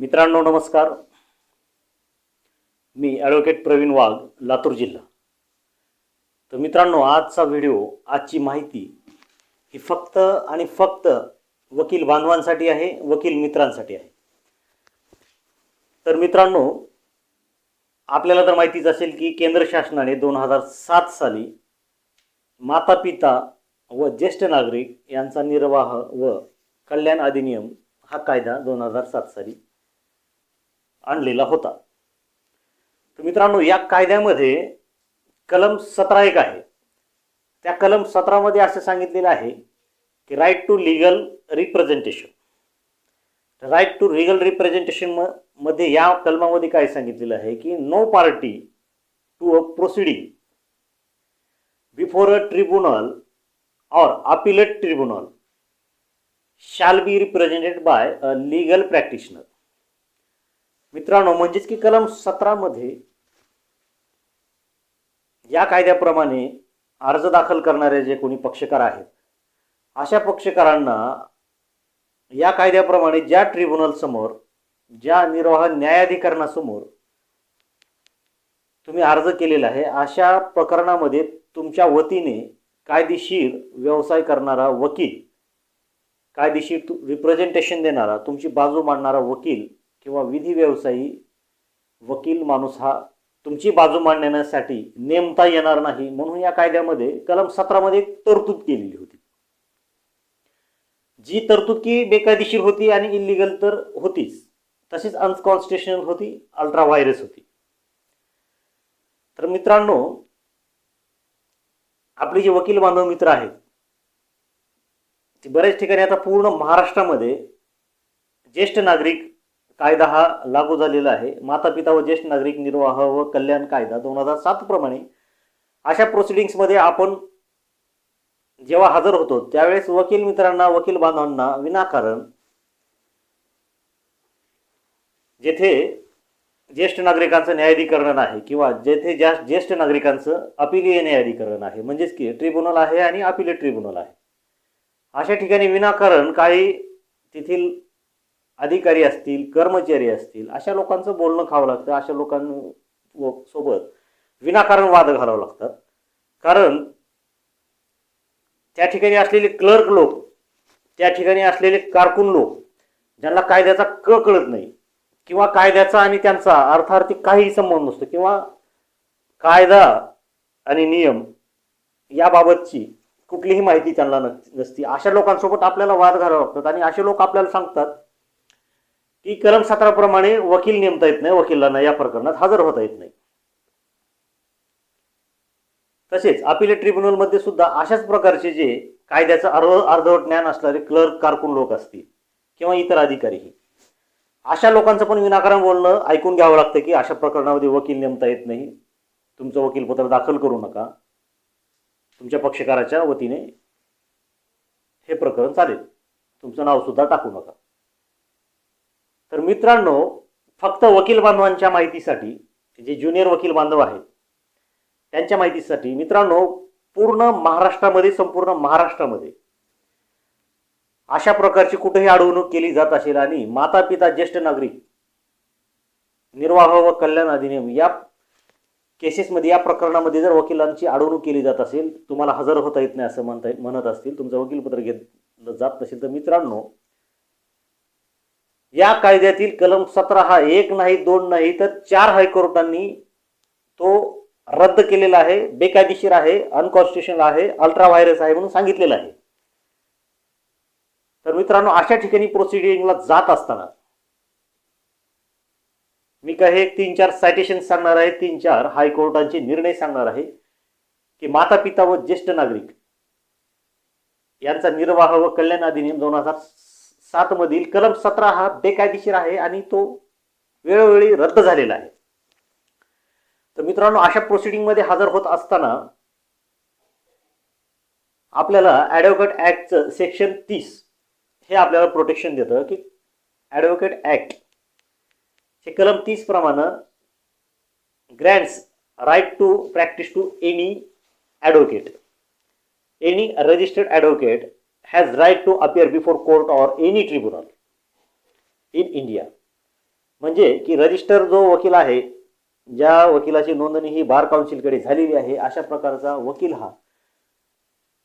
मित्रांनो नमस्कार. मी ॲडव्होकेट प्रवीण वाघ लातूर जिल्हा. तर मित्रांनो आजचा व्हिडिओ आजची माहिती ही फक्त आणि फक्त वकील बांधवांसाठी आहे वकील मित्रांसाठी आहे. तर मित्रांनो आपल्याला तर माहितीच असेल की केंद्र शासनाने दोन हजार सात साली माता पिता व ज्येष्ठ नागरिक यांचा निर्वाह व कल्याण अधिनियम हा कायदा दोन हजार सात साली आणलेला होता. तर मित्रांनो या कायद्यामध्ये कलम सतरा एक आहे. त्या कलम सतरामध्ये असं सांगितलेलं आहे की right to legal representation right to legal representation म मध्ये या कलमामध्ये काय सांगितलेलं आहे की no party to a proceeding before a tribunal or appellate tribunal shall be represented by a legal practitioner मित्रांनो म्हणजेच की कलम सतरामध्ये या कायद्याप्रमाणे अर्ज दाखल करणारे जे कोणी पक्षकार आहेत अशा पक्षकारांना या कायद्याप्रमाणे ज्या ट्रिब्युनलसमोर ज्या निर्वाह न्यायाधिकरणासमोर तुम्ही अर्ज केलेला आहे अशा प्रकरणामध्ये तुमच्या वतीने कायदेशीर व्यवसाय करणारा वकील कायदेशीर रिप्रेझेंटेशन देणारा तुमची बाजू मांडणारा वकील किंवा विधी व्यवसायी वकील माणूस हा तुमची बाजू मांडण्यासाठी नेमता येणार नाही म्हणून या कायद्यामध्ये कलम सतरामध्ये एक तरतूद केलेली होती. जी तरतूद की बेकायदेशीर होती आणि इलिगल तर होतीच. तशीच अनकॉन्स्टिट्युशनल होती अल्ट्रा व्हायरस होती. तर मित्रांनो आपले जे वकील बांधव मित्र आहेत ते बऱ्याच ठिकाणी आता पूर्ण महाराष्ट्रामध्ये ज्येष्ठ नागरिक कायदा हा लागू झालेला आहे. माता पिता व ज्येष्ठ नागरिक निर्वाह व कल्याण कायदा दोन हजार सात प्रमाणे अशा प्रोसिडिंग्समध्ये आपण जेव्हा हजर होतो त्यावेळेस वकील मित्रांना वकील बांधवांना विनाकारण जेथे ज्येष्ठ नागरिकांचं न्यायाधिकरण आहे किंवा जेथे ज्या ज्येष्ठ नागरिकांचं अपिलीय न्यायाधिकरण आहे म्हणजेच की ट्रिब्युनल आहे आणि अपिलीय ट्रिब्युनल आहे. अशा ठिकाणी विनाकारण काही तेथील अधिकारी असतील कर्मचारी असतील अशा लोकांचं बोलणं खावं लागतं अशा लोकां सोबत विनाकारण वाद घालावं लागतात. कारण त्या ठिकाणी असलेले क्लर्क लोक त्या ठिकाणी असलेले कारकून लोक ज्यांना कायद्याचा क कळत नाही किंवा कायद्याचा आणि त्यांचा अर्थार्थी काहीही संबंध नसतो किंवा कायदा आणि नियम याबाबतची कुठलीही माहिती त्यांना नसती. अशा लोकांसोबत आपल्याला वाद घालावं लागतात आणि असे लोक आपल्याला सांगतात की कलम सतराप्रमाणे वकील नेमता येत नाही वकिलांना या प्रकरणात हजर होता येत नाही तसेच अपिलेट ट्रिब्युनलमध्ये सुद्धा अशाच प्रकारचे जे कायद्याचं अर्ध अर्धवट ज्ञान असणारे क्लर्क कारकून लोक असतील किंवा इतर अधिकारीही अशा लोकांचं पण विनाकारण बोलणं ऐकून घ्यावं लागतं की अशा प्रकरणामध्ये वकील नेमता येत नाही तुमचं वकीलपत्र दाखल करू नका तुमच्या पक्षकाराच्या वतीने हे प्रकरण चालेल तुमचं नाव सुद्धा टाकू नका तर मित्रांनो फक्त वकील बांधवांच्या माहितीसाठी जे ज्युनियर वकील बांधव आहेत त्यांच्या माहितीसाठी मित्रांनो पूर्ण महाराष्ट्रामध्ये संपूर्ण महाराष्ट्रामध्ये अशा प्रकारची कुठेही अडवणूक केली जात असेल आणि माता पिता ज्येष्ठ नागरिक निर्वाह व कल्याण अधिनियम या केसेसमध्ये या प्रकरणामध्ये जर वकिलांची अडवणूक केली जात असेल तुम्हाला हजर होता येत नाही असं म्हणता म्हणत असतील तुमचं वकीलपत्र घेतलं जात नसेल. तर मित्रांनो या कायद्यातील कलम सतरा हा एक नाही दोन नाही तर चार हायकोर्टांनी तो रद्द केलेला आहे बेकायदेशीर आहे अनकॉन्स्टिट्युशनल आहे अल्ट्रा व्हायरस आहे म्हणून सांगितलेलं आहे. तर मित्रांनो अशा ठिकाणी प्रोसिडिंगला जात असताना मी काही एक तीन चार सायटेशन सांगणार आहे तीन चार हायकोर्टांचे निर्णय सांगणार आहे की माता पिता व ज्येष्ठ नागरिक यांचा निर्वाह व कल्याण अधिनियम दोन हजार सात मधील कलम सतरा हा बेकायदेशीर आहे आणि तो वेळोवेळी रद्द झालेला आहे. तर मित्रांनो अशा प्रोसिडिंगमध्ये हजर होत असताना आपल्याला ॲडव्होकेट ॲक्टचं सेक्शन तीस हे आपल्याला प्रोटेक्शन देतं की ॲडव्होकेट ॲक्ट हे कलम तीस प्रमाणे grants right to practise to any advocate any registered advocate has right to appear before court or any tribunal in India. म्हणजे की रजिस्टर जो वकील आहे ज्या वकिलाची नोंदणी ही बार काउन्सिलकडे झालेली आहे अशा प्रकारचा वकील हा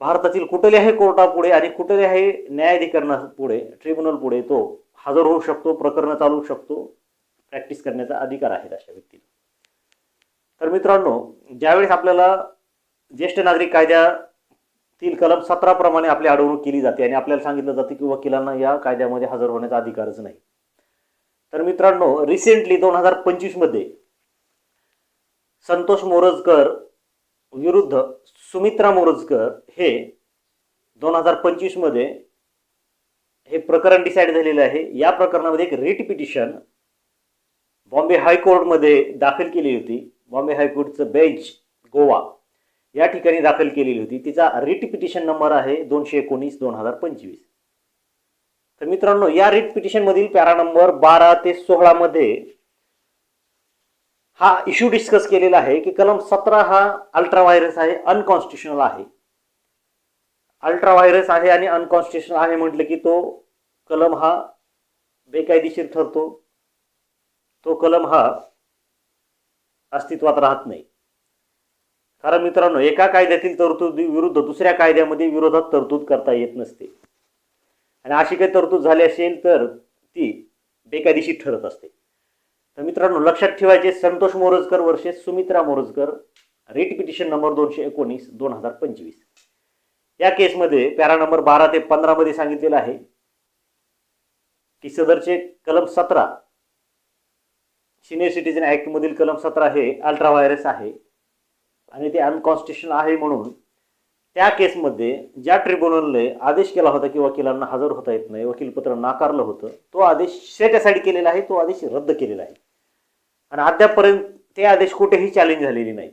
भारतातील कुठल्याही कोर्टापुढे आणि कुठल्याही न्यायाधिकरणापुढे ट्रिब्युनल पुढे तो हजर होऊ शकतो प्रकरण चालवू शकतो प्रॅक्टिस करण्याचा अधिकार आहे अशा व्यक्तीला. तर मित्रांनो ज्यावेळेस आपल्याला ज्येष्ठ नागरिक कायद्या तीन कलम सतरा प्रमाणे आपली अडवणूक केली जाते आणि आपल्याला सांगितलं जातं की वकिलांना या कायद्यामध्ये हजर होण्याचा अधिकारच नाही. तर मित्रांनो रिसेंटली दोन हजार पंचवीसमध्ये संतोष मोरजकर विरुद्ध सुमित्रा मोरजकर हे दोन हजार पंचवीसमध्ये हे प्रकरण डिसाईड झालेलं आहे. या प्रकरणामध्ये एक रिट पिटिशन बॉम्बे हायकोर्टमध्ये दाखल केली होती. बॉम्बे हायकोर्टचं बेंच गोवा. या ठिकाणी दाखल केलेली होती. तिचा रिट पिटिशन नंबर आहे दोनशे एकोणीस दोन हजार पंचवीस. तर मित्रांनो या रिट पिटिशन मधील पॅरा नंबर बारा ते सोळा मध्ये हा इश्यू डिस्कस केलेला आहे की कलम सतरा हा अल्ट्रा व्हायरस आहे अनकॉन्स्टिट्युशनल आहे. अल्ट्रा व्हायरस आहे आणि अनकॉन्स्टिट्युशनल आहे म्हटलं की तो कलम हा बेकायदेशीर ठरतो. तो कलम हा अस्तित्वात राहत नाही. कारण मित्रांनो एका कायद्यातील तरतुदी विरुद्ध दुसऱ्या कायद्यामध्ये विरोधात तरतूद करता येत नसते. आणि अशी काही तरतूद झाली असेल तर ती बेकायदेशीर ठरत असते. तर मित्रांनो लक्षात ठेवायचे Santosh Morajkar versus Sumitra Morajkar writ petition number दोनशे एकोणीस दोन हजार पंचवीस. या केसमध्ये पॅरा नंबर बारा ते पंधरामध्ये सांगितलेलं आहे की सदरचे कलम सतरा सिनियर सिटीजन ॲक्टमधील कलम सतरा हे अल्ट्रा व्हायरस आहे. आणि ते अनकॉन्स्टिट्युशन आहे म्हणून त्या केसमध्ये ज्या ट्रिब्युनलने आदेश केला होता की वकिलांना हजर होता येत नाही वकीलपत्र नाकारलं होतं तो आदेश सेट असाईड केलेला आहे तो आदेश रद्द केलेला आहे. आणि अद्यापपर्यंत ते आदेश कुठेही चॅलेंज झालेले नाही.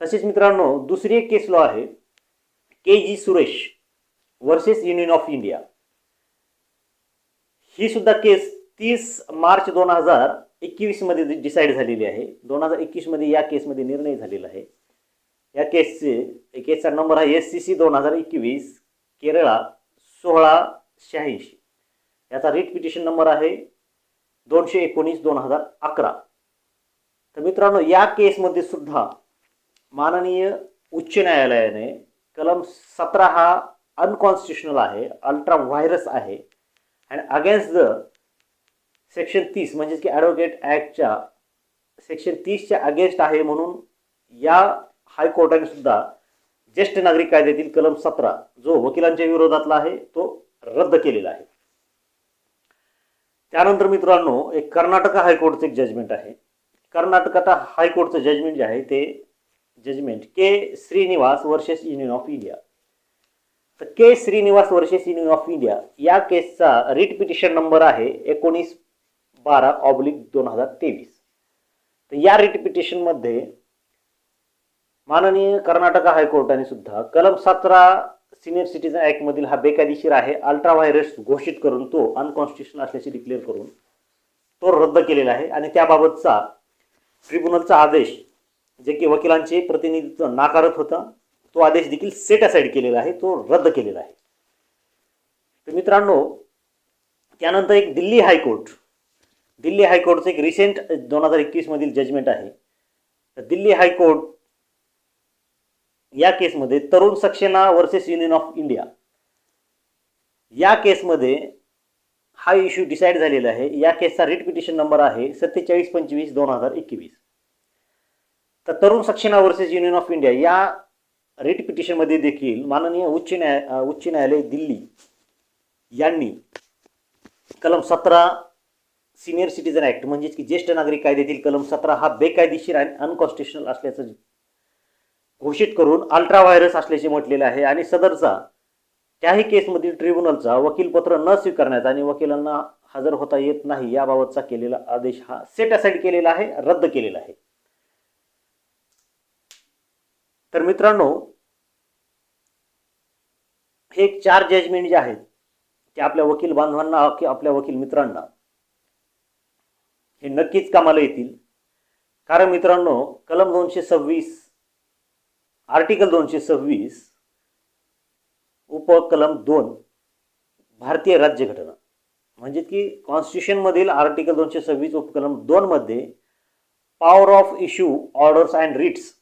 तसेच मित्रांनो दुसरी एक केस लॉ आहे K G Suresh versus Union of India ही सुद्धा केस तीस मार्च दोन हजार एकवीसमध्ये डिसाईड झालेली आहे. दोन हजार एकवीसमध्ये या केसमध्ये निर्णय झालेला आहे. या केसचे केसचा नंबर आहे एस सी सी दोन हजार एकवीस केरळा सोळा शहाऐंशी. याचा रिट पिटिशन नंबर आहे दोनशे एकोणीस दोन हजार अकरा. तर मित्रांनो या केसमध्ये सुद्धा माननीय उच्च न्यायालयाने कलम सतरा हा अनकॉन्स्टिट्युशनल आहे अल्ट्रा व्हायरस आहे. अँड अगेन्स्ट द सेक्शन तीस म्हणजेच की ॲडव्होकेट ॲक्टच्या सेक्शन तीसच्या अगेन्स्ट आहे म्हणून या हायकोर्टाने सुद्धा ज्येष्ठ नागरिक कायद्यातील कलम सतरा जो वकिलांच्या विरोधातला आहे तो रद्द केलेला आहे. त्यानंतर मित्रांनो एक कर्नाटक हायकोर्टचं एक जजमेंट आहे. कर्नाटकाचा हायकोर्टचं जजमेंट जे आहे ते judgment K Srinivas versus Union of India तर K Srinivas versus Union of India या केसचा रिट पिटिशन नंबर आहे एकोणीस बारा ऑब्लिक दोन हजार तेवीस. तर या रिट पिटिशनमध्ये माननीय कर्नाटक हायकोर्टाने सुद्धा कलम सतरा सिनियर सिटीजन ऍक्टमधील हा बेकायदेशीर आहे अल्ट्रा व्हायरस घोषित करून तो अनकॉन्स्टिट्युशनल असल्याचे डिक्लेअर करून तो रद्द केलेला आहे आणि त्याबाबतचा ट्रिब्युनलचा आदेश जे की वकिलांचे प्रतिनिधित्व नाकारत होता तो आदेश देखील सेट असाईड केलेला आहे तो रद्द केलेला आहे. तर मित्रांनो त्यानंतर एक दिल्ली हायकोर्ट दिल्ली हायकोर्टचं एक रिसेंट दोन हजार एकवीसमधील जजमेंट आहे. तर दिल्ली हायकोर्ट या केसमध्ये Tarun Saxena versus Union of India. या केसमध्ये हा इश्यू डिसाईड झालेला आहे. या केसचा रिट पिटिशन नंबर आहे सत्तेचाळीस पंचवीस दोन हजार एकवीस. तर Tarun Saxena versus Union of India या रिट पिटिशनमध्ये देखील माननीय उच्च न्याय उच्च न्यायालय दिल्ली यांनी कलम सतरा सिनियर सिटीजन ॲक्ट म्हणजेच की ज्येष्ठ नागरिक कायद्यातील कलम सतरा हा बेकायदेशीर आणि अनकॉन्स्टिट्युशनल असल्याचं घोषित करून अल्ट्रा व्हायरस असल्याचे म्हटलेले आहे. आणि सदरचा त्याही केसमधील ट्रिब्युनलचा वकीलपत्र न स्वीकारण्याचा आणि वकिलांना हजर होता येत नाही याबाबतचा केलेला आदेश हा सेट असाईड केलेला आहे रद्द केलेला आहे. तर मित्रांनो हे चार जजमेंट जे आहेत ते आपल्या वकील बांधवांना आपल्या वकील मित्रांना हे नक्कीच कामाला येतील. कारण मित्रांनो कलम दोनशे सव्वीस आर्टिकल दोनशे सव्वीस उपकलम दोन भारतीय राज्यघटना. म्हणजे की कॉन्स्टिट्यूशनमधील आर्टिकल दोनशे सव्वीस उपकलम दोनमध्ये power of issue orders and writs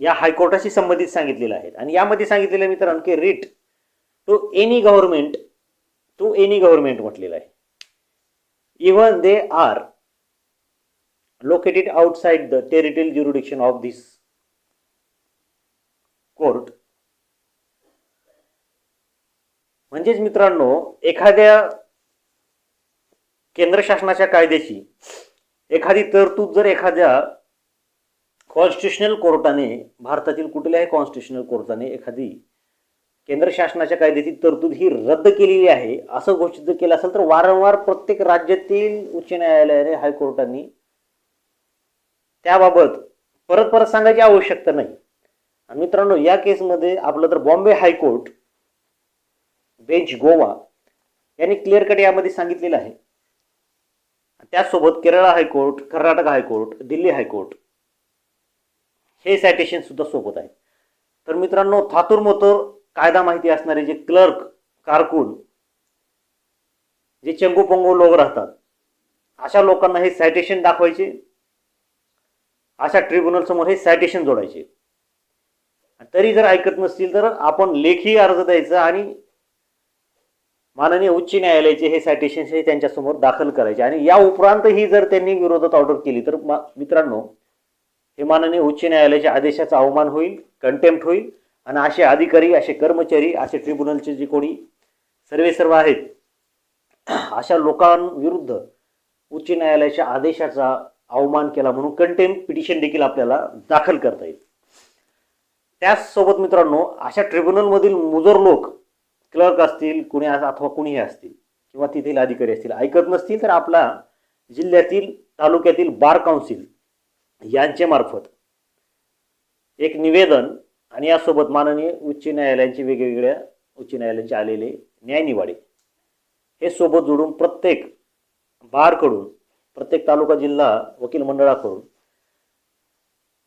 या हायकोर्टाशी संबंधित सांगितलेलं आहे. आणि यामध्ये सांगितलेलं आहे मित्रांनो की writ to any government to any government म्हटलेलं आहे. Even they are located outside the territorial jurisdiction of this court. म्हणजेच मित्रांनो एखाद्या केंद्र शासनाच्या कायद्याची एखादी तरतूद जर एखाद्या कॉन्स्टिट्युशनल कोर्टाने भारतातील कुठल्याही कॉन्स्टिट्युशनल कोर्टाने एखादी केंद्र शासनाच्या कायद्याची तरतूद ही रद्द केलेली आहे असं घोषित जर केलं असेल तर वारंवार प्रत्येक राज्यातील उच्च न्यायालयाने हायकोर्टांनी त्याबाबत परत परत सांगायची आवश्यकता नाही. आणि मित्रांनो या केसमध्ये आपलं तर बॉम्बे हायकोर्ट बेंच गोवा यांनी क्लिअर कट यामध्ये सांगितलेलं आहे. त्याचसोबत Kerala high court Karnataka high court Delhi high court हे सायटेशन सुद्धा सोबत आहे तर मित्रांनो थातूर मोतर कायदा माहिती असणारे जे क्लर्क कारकून जे चंगू पंगू लोक राहतात अशा लोकांना हे सायटेशन दाखवायचे. अशा ट्रिब्युनलसमोर हे सायटेशन जोडायचे. तरी जर ऐकत नसतील तर आपण लेखी अर्ज द्यायचा आणि माननीय उच्च न्यायालयाचे हे सायटेशन हे त्यांच्यासमोर दाखल करायचे. आणि या उपरांतही जर त्यांनी विरोधात ऑर्डर केली तर मा- मित्रांनो हे माननीय उच्च न्यायालयाच्या आदेशाचा अवमान होईल कंटेम्प्ट होईल आणि असे अधिकारी असे कर्मचारी असे ट्रिब्युनलचे जे कोणी सर्वे सर्व आहेत अशा लोकांविरुद्ध उच्च न्यायालयाच्या आदेशाचा अवमान केला म्हणून कंटेम पिटिशन देखील आपल्याला दाखल करता येईल. त्याचसोबत मित्रांनो अशा ट्रिब्युनलमधील मुजर लोक क्लर्क असतील कुणी अथवा कुणीही असतील किंवा तेथील अधिकारी असतील ऐकत नसतील तर आपला जिल्ह्यातील तालुक्यातील बार काउन्सिल यांचे मार्फत एक निवेदन आणि यासोबत माननीय उच्च न्यायालयांचे वेगवेगळ्या उच्च न्यायालयांचे आलेले न्यायनिवाडे हे सोबत जोडून प्रत्येक बारकडून प्रत्येक तालुका जिल्हा वकील मंडळाकडून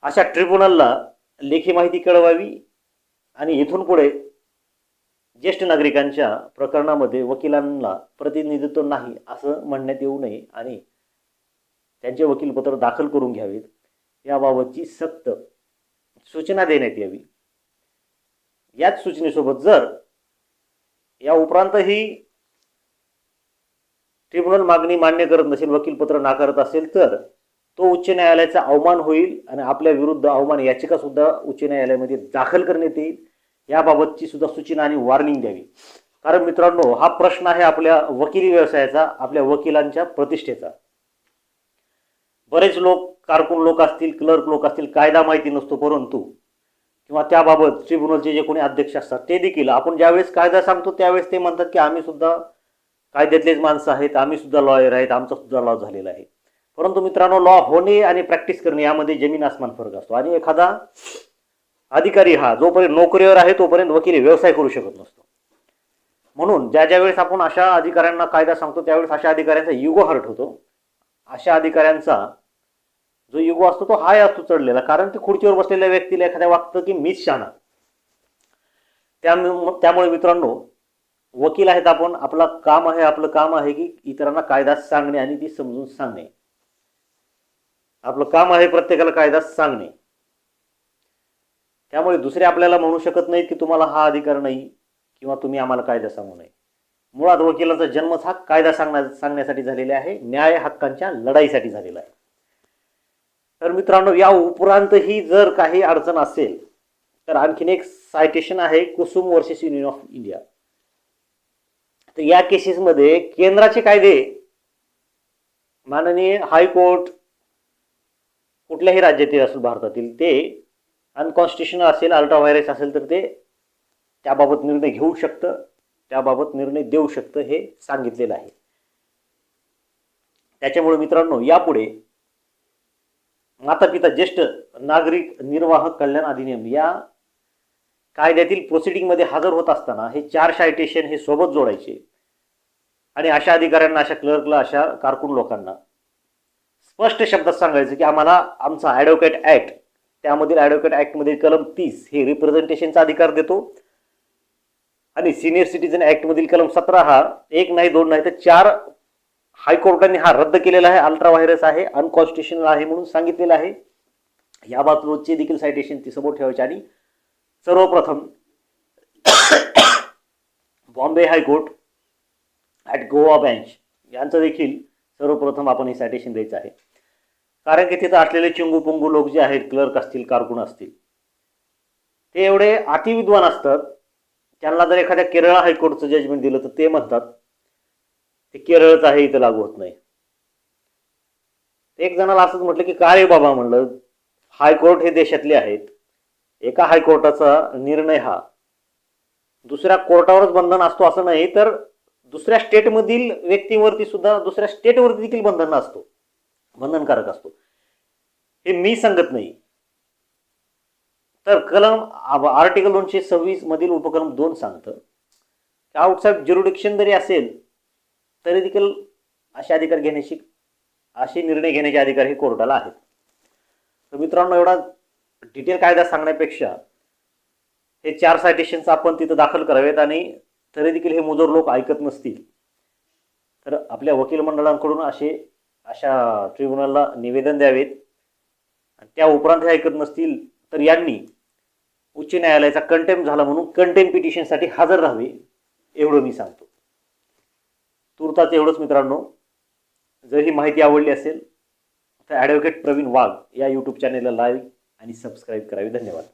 अशा ट्रिब्युनलला लेखी माहिती कळवावी आणि इथून पुढे ज्येष्ठ नागरिकांच्या प्रकरणामध्ये वकिलांना प्रतिनिधित्व नाही असं म्हणण्यात येऊ नये आणि त्यांचे वकीलपत्र दाखल करून घ्यावेत. याबाबतची सक्त सूचना देण्यात यावी. याच सूचनेसोबत जर या उपरांतही ट्रिब्युनल मागणी मान्य करत नसेल वकीलपत्र नाकारत असेल तर तो उच्च न्यायालयाचा अवमान होईल आणि आपल्या विरुद्ध अवमान याचिका सुद्धा उच्च न्यायालयामध्ये दाखल करण्यात येईल. याबाबतची सुद्धा सूचना आणि वॉर्निंग द्यावी. कारण मित्रांनो हा प्रश्न आहे आपल्या वकिली व्यवसायाचा आपल्या वकिलांच्या प्रतिष्ठेचा. बरेच लोक कारकून लोक असतील क्लर्क लोक असतील कायदा माहिती नसतो परंतु किंवा त्याबाबत ट्रिब्युनलचे जे कोणी अध्यक्ष असतात ते देखील आपण ज्यावेळेस कायदा सांगतो त्यावेळेस ते म्हणतात की आम्ही सुद्धा कायद्यातलेच माणसं आहेत आम्ही सुद्धा लॉयर आहेत आमचा सुद्धा लॉ झालेला आहे. परंतु मित्रांनो लॉ होणे आणि प्रॅक्टिस करणे यामध्ये जमीन आसमान फरक असतो. आणि एखादा अधिकारी हा जोपर्यंत नोकरीवर आहे तोपर्यंत वकील व्यवसाय करू शकत नसतो. म्हणून ज्या ज्या वेळेस आपण अशा अधिकाऱ्यांना कायदा सांगतो त्यावेळेस अशा अधिकाऱ्यांचा युगो हर्ट होतो. अशा अधिकाऱ्यांचा जो युगो असतो तो हाय असतो चढलेला कारण ते खुर्चीवर बसलेल्या व्यक्तीला एखाद्या वागतं की मीच शाना त्यामुळे मित्रांनो वकील आहेत आपण आपला काम आहे आपलं काम आहे की इतरांना कायदा सांगणे आणि ती समजून सांगणे. आपलं काम आहे प्रत्येकाला कायदा सांगणे. त्यामुळे दुसरे आपल्याला म्हणू शकत नाहीत की तुम्हाला हा अधिकार नाही किंवा तुम्ही आम्हाला कायदा सांगू नये. मुळात वकिलांचा जन्मच हा कायदा सांगण्या सांगण्यासाठी झालेला आहे न्याय हक्कांच्या लढाईसाठी झालेला आहे. तर मित्रांनो या उपरांतही जर काही अडचण असेल तर आणखीन एक सायटेशन आहे Kusum versus Union of India तर या केसेसमध्ये केंद्राचे कायदे माननीय हायकोर्ट कुठल्याही राज्यातील असेल भारतातील ते अनकॉन्स्टिट्युशनल असेल अल्ट्राव्हायरस असेल तर ते त्याबाबत निर्णय घेऊ शकतं त्याबाबत निर्णय देऊ शकतं हे सांगितलेलं आहे. त्याच्यामुळे मित्रांनो यापुढे माता पिता ज्येष्ठ नागरिक निर्वाह कल्याण अधिनियम या कायद्यातील प्रोसिडिंगमध्ये हजर होत असताना हे चार सायटेशन हे सोबत जोडायचे. आणि अशा अधिकाऱ्यांना अशा क्लर्कला अशा कारकून लोकांना स्पष्ट शब्दात सांगायचं की आम्हाला आमचा ॲडव्होकेट ॲक्ट त्यामधील ॲडव्होकेट ॲक्टमध्ये कलम तीस हे रिप्रेझेंटेशनचा अधिकार देतो. आणि सिनियर सिटीजन ॲक्टमधील कलम सतरा हा एक नाही दोन नाही तर चार हायकोर्टाने हा रद्द केलेला आहे. अल्ट्रा व्हायरस आहे अनकॉन्स्टिट्युशनल आहे म्हणून सांगितलेलं आहे. या रोजचे देखील सायटेशन ती समोर ठेवायचे आणि सर्वप्रथम Bombay high court at Goa bench यांचं देखील सर्वप्रथम आपण हे सायटेशन द्यायचं आहे. कारण की तिथं असलेले चिंगू पुंगू लोक जे आहेत क्लर्क असतील कारकून असतील ते एवढे अतिविद्वान असतात. त्यांना जर एखाद्या केरळ हायकोर्टचं जजमेंट दिलं तर ते म्हणतात ते केरळच आहे इथं लागू होत नाही. एक जणाला असंच म्हटलं की काय रे बाबा? म्हणलं हायकोर्ट हे देशातले आहेत. एका हायकोर्टाचा निर्णय हा. दुसऱ्या कोर्टावरच बंधन असतो असं नाही तर दुसऱ्या स्टेटमधील व्यक्तीवरती सुद्धा दुसऱ्या स्टेटवरती देखील बंधन असतो बंधनकारक असतो. हे मी सांगत नाही. तर कलम आर्टिकल दोनशे सव्वीस मधील उपक्रम दोन सांगतं. की आउटसाईड ज्युरिडिक्शन जरी असेल तरी देखील असे अधिकार घेण्याची असे निर्णय घेण्याचे अधिकार हे कोर्टाला आहेत. तर मित्रांनो एवढा डिटेल कायदा सांगण्यापेक्षा हे चार सायटेशन्स आपण तिथं दाखल करावेत आणि तरी देखील हे मुजोर लोक ऐकत नसतील. तर आपल्या वकील मंडळांकडून असे अशा ट्रिब्युनलला निवेदन द्यावेत. त्या उपरांत हे ऐकत नसतील तर यांनी उच्च न्यायालयाचा कंटेम्प झाला म्हणून कंटेम्प पिटिशनसाठी हजर राहावे एवढं मी सांगतो. तुर्ताच एवढंच मित्रांनो. जर ही माहिती आवडली असेल तर ॲडव्होकेट प्रवीण वाघ या यूट्यूब चॅनेलला लाईक आणि सबस्क्राईब करावे. धन्यवाद.